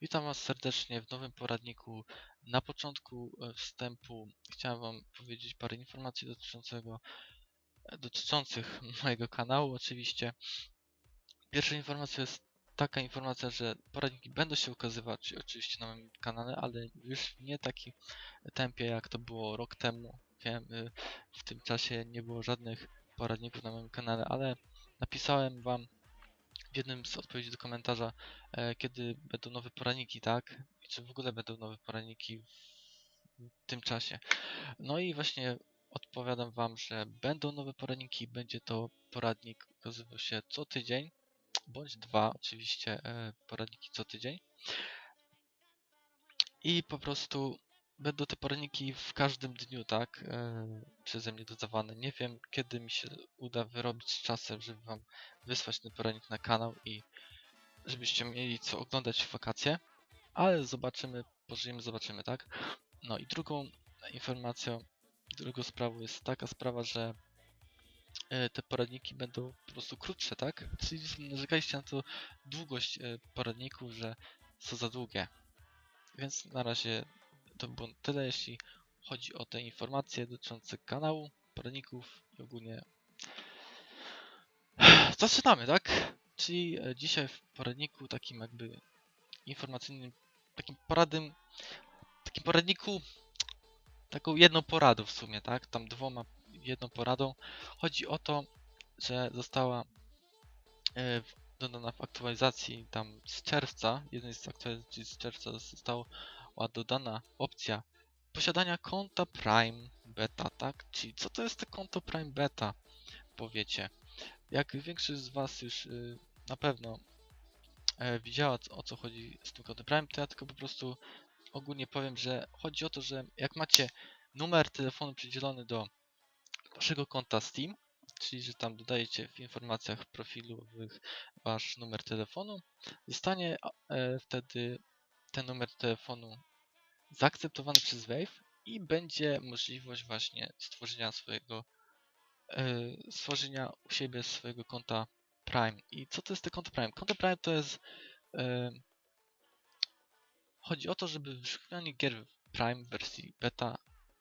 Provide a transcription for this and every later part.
Witam Was serdecznie w nowym poradniku. Na początku e, wstępu chciałem Wam powiedzieć parę informacji dotyczącego, e, dotyczących mojego kanału oczywiście. Pierwsza informacja jest taka informacja, że poradniki będą się ukazywać oczywiście na moim kanale, ale już w nie takim tempie jak to było rok temu. Wiem, y, w tym czasie nie było żadnych poradników na moim kanale, ale napisałem Wam w jednym z odpowiedzi do komentarza, e, kiedy będą nowe poradniki, tak? I czy w ogóle będą nowe poradniki w tym czasie. No i właśnie odpowiadam Wam, że będą nowe poradniki. Będzie to poradnik ukazywał się co tydzień, bądź dwa oczywiście e, poradniki co tydzień. I po prostu będą te poradniki w każdym dniu, tak? E, przeze mnie dodawane. Nie wiem, kiedy mi się uda wyrobić czasem, żeby Wam wysłać ten poradnik na kanał i żebyście mieli co oglądać w wakacje. Ale zobaczymy, pożyjemy, zobaczymy, tak? No i drugą informacją, drugą sprawą jest taka sprawa, że e, te poradniki będą po prostu krótsze, tak? Czyli narzekaliście na to długość e, poradników, że są za długie. Więc na razie to było tyle, jeśli chodzi o te informacje dotyczące kanału, poradników i ogólnie. Zaczynamy, tak? Czyli e, dzisiaj w poradniku takim jakby informacyjnym, takim poradym, takim poradniku, taką jedną poradą w sumie, tak? Tam dwoma, jedną poradą. Chodzi o to, że została e, dodana w aktualizacji tam z czerwca, jednej z aktualizacji z czerwca została dodana opcja posiadania konta Prime Beta, tak? Czyli co to jest to konto Prime Beta? Powiecie. Jak większość z Was już y, na pewno e, widziała o co chodzi z tym kontem Prime, to ja tylko po prostu ogólnie powiem, że chodzi o to, że jak macie numer telefonu przydzielony do waszego konta Steam, czyli że tam dodajecie w informacjach profilowych wasz numer telefonu, zostanie e, wtedy ten numer telefonu zaakceptowany przez Wave i będzie możliwość właśnie stworzenia swojego yy, stworzenia u siebie swojego konta Prime. I co to jest to konto Prime? Konto Prime to jest yy, chodzi o to, żeby wyszukiwanie gier Prime w wersji beta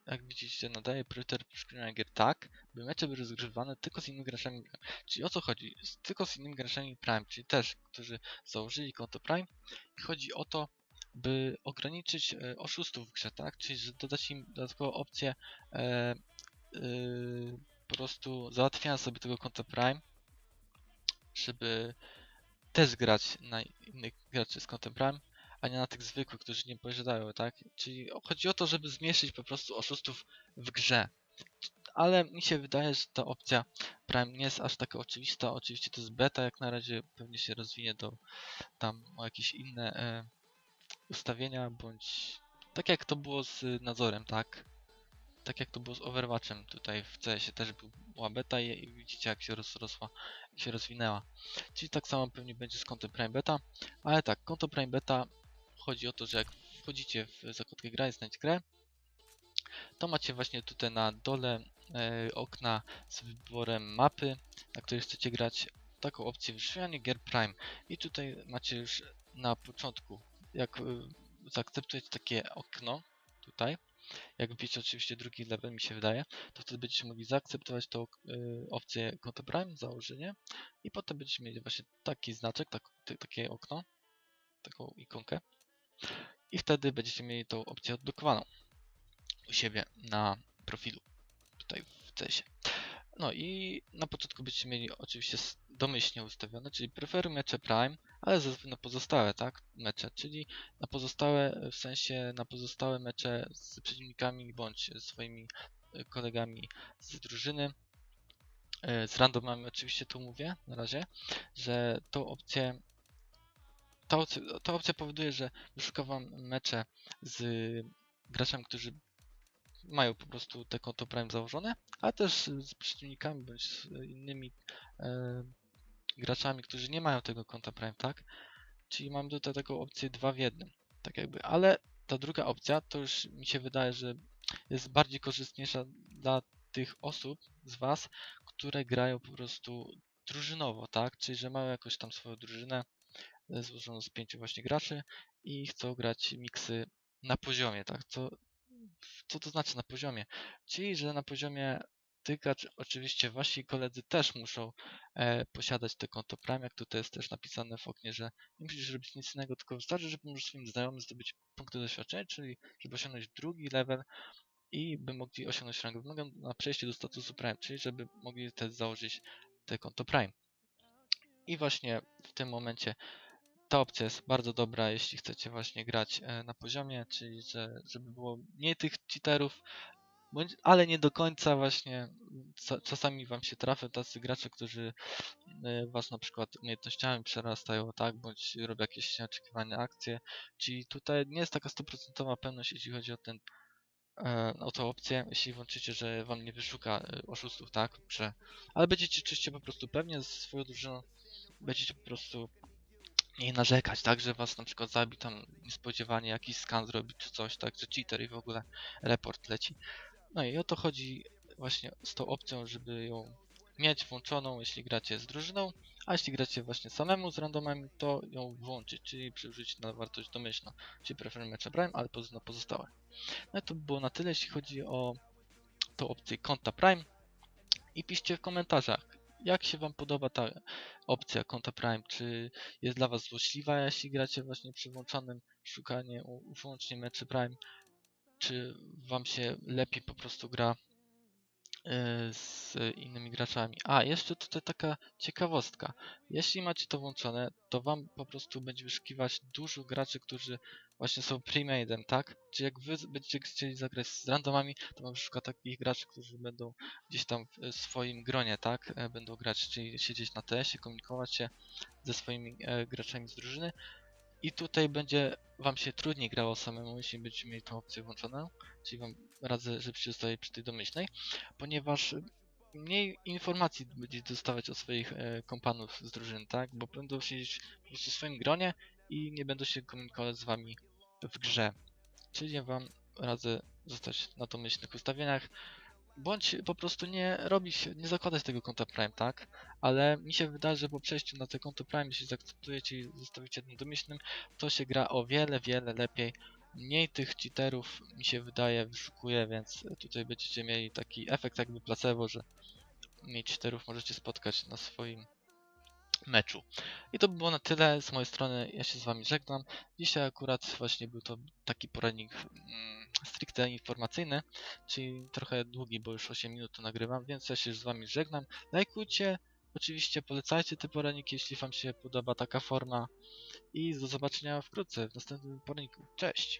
jak widzicie, nadaje priorytet wyszukiwania gier tak, by mecze były rozgrywane tylko z innymi graczami. Czyli o co chodzi? Tylko z innymi graczami Prime, czyli też, którzy założyli konto Prime. I chodzi o to, by ograniczyć e, oszustów w grze, tak? Czyli dodać im dodatkową opcję e, e, po prostu załatwiania sobie tego konta Prime, żeby też grać na innych graczy z kontem Prime, a nie na tych zwykłych, którzy nie posiadają, tak? Czyli chodzi o to, żeby zmniejszyć po prostu oszustów w grze. Ale mi się wydaje, że ta opcja Prime nie jest aż taka oczywista. Oczywiście to jest beta, jak na razie pewnie się rozwinie do tam o jakieś inne e, ustawienia, bądź tak jak to było z nadzorem, tak? Tak jak to było z Overwatchem, tutaj w CS-ie też była beta i widzicie jak się rozrosła, jak się rozwinęła. Czyli tak samo pewnie będzie z kontem Prime Beta, ale tak, konto Prime Beta chodzi o to, że jak wchodzicie w zakładkę gra i znajdź grę, to macie właśnie tutaj na dole e, okna z wyborem mapy, na której chcecie grać, taką opcję wyszukiwanie gier Prime. I tutaj macie już na początku jak y, zaakceptujecie takie okno tutaj, jak wbicie oczywiście drugi level mi się wydaje, to wtedy będziecie mogli zaakceptować tą y, opcję konto Prime, założenie i potem będziecie mieli właśnie taki znaczek, tak, takie okno, taką ikonkę i wtedy będziecie mieli tą opcję odblokowaną u siebie na profilu tutaj w CESie. No i na początku będziecie mieli oczywiście domyślnie ustawione, czyli preferuj mecze Prime, ale na pozostałe, tak, mecze, czyli na pozostałe, w sensie na pozostałe mecze z przeciwnikami bądź swoimi e, kolegami z drużyny. E, z randomami oczywiście tu mówię na razie, że tą opcję ta opcja, ta opcja powoduje, że wyszuka wam mecze z graczami, którzy mają po prostu te konto Prime założone, a też z przeciwnikami bądź z innymi e, graczami, którzy nie mają tego konta Prime, tak? Czyli mamy tutaj taką opcję 2 w 1, tak jakby, ale ta druga opcja to już mi się wydaje, że jest bardziej korzystniejsza dla tych osób z Was, które grają po prostu drużynowo, tak? Czyli że mają jakoś tam swoją drużynę, e, złożoną z pięciu właśnie graczy i chcą grać miksy na poziomie, tak? Co, co to znaczy na poziomie? Czyli, że na poziomie graczy, oczywiście wasi koledzy też muszą e, posiadać te konto Prime, jak tutaj jest też napisane w oknie, że nie musisz robić nic innego, tylko wystarczy, że pomożesz swoim znajomym zdobyć punkty doświadczenia, czyli żeby osiągnąć drugi level i by mogli osiągnąć rangę wymaganą na przejście do statusu Prime, czyli żeby mogli też założyć te konto Prime. I właśnie w tym momencie ta opcja jest bardzo dobra, jeśli chcecie właśnie grać e, na poziomie, czyli że, żeby było mniej tych cheaterów, bądź, ale nie do końca właśnie. Czasami wam się trafią tacy gracze, którzy e, was na przykład umiejętnościami przerastają, tak, bądź robią jakieś nieoczekiwane akcje. Czyli tutaj nie jest taka stuprocentowa pewność, jeśli chodzi o ten e, o tą opcję, jeśli włączycie, że wam nie wyszuka e, oszustów, tak, że, ale będziecie czyście po prostu pewnie ze swoją drużyną, będziecie po prostu nie narzekać, tak, że was na przykład zabi tam niespodziewanie jakiś skan zrobi czy coś, tak, że cheater i w ogóle report leci. No i o to chodzi właśnie z tą opcją, żeby ją mieć włączoną, jeśli gracie z drużyną, a jeśli gracie właśnie samemu z randomem, to ją włączyć, czyli przerzucić na wartość domyślną, czyli preferuję mecze Prime, ale na pozostałe. No i to by było na tyle, jeśli chodzi o tą opcję konta Prime. I piszcie w komentarzach, jak się Wam podoba ta opcja konta Prime, czy jest dla Was złośliwa, jeśli gracie właśnie przy włączonym szukanie wyłącznie meczy Prime, czy Wam się lepiej po prostu gra e, z innymi graczami. A, jeszcze tutaj taka ciekawostka. Jeśli macie to włączone, to wam po prostu będzie wyszukiwać dużo graczy, którzy właśnie są premade'em, tak? Czy jak wy będziecie chcieli zagrać z randomami, to wam wyszuka takich graczy, którzy będą gdzieś tam w swoim gronie, tak? E, Będą grać, czyli siedzieć na TS-ie, komunikować się ze swoimi e, graczami z drużyny. I tutaj będzie wam się trudniej grało samemu, jeśli będziecie mieli tą opcję włączoną, czyli wam radzę, żebyście zostali przy tej domyślnej, ponieważ mniej informacji będziecie dostawać od swoich e, kompanów z drużyny, tak? Bo będą siedzieć po prostu w swoim gronie i nie będą się komunikować z wami w grze. Czyli wam radzę zostać na domyślnych ustawieniach, bądź po prostu nie robić, nie zakładać tego konta Prime, tak? Ale mi się wydaje, że po przejściu na to konto Prime, jeśli zaakceptujecie i zostawicie na domyślnym, to się gra o wiele, wiele lepiej. Mniej tych cheaterów mi się wydaje wyszukuje, więc tutaj będziecie mieli taki efekt jakby placebo, że mniej cheaterów możecie spotkać na swoim meczu. I to by było na tyle z mojej strony. Ja się z wami żegnam. Dzisiaj akurat właśnie był to taki poradnik mm, stricte informacyjny, czyli trochę długi, bo już 8 minut to nagrywam, więc ja się z wami żegnam. Lajkujcie, oczywiście polecajcie te poradniki, jeśli wam się podoba taka forma. I do zobaczenia wkrótce w następnym poradniku. Cześć!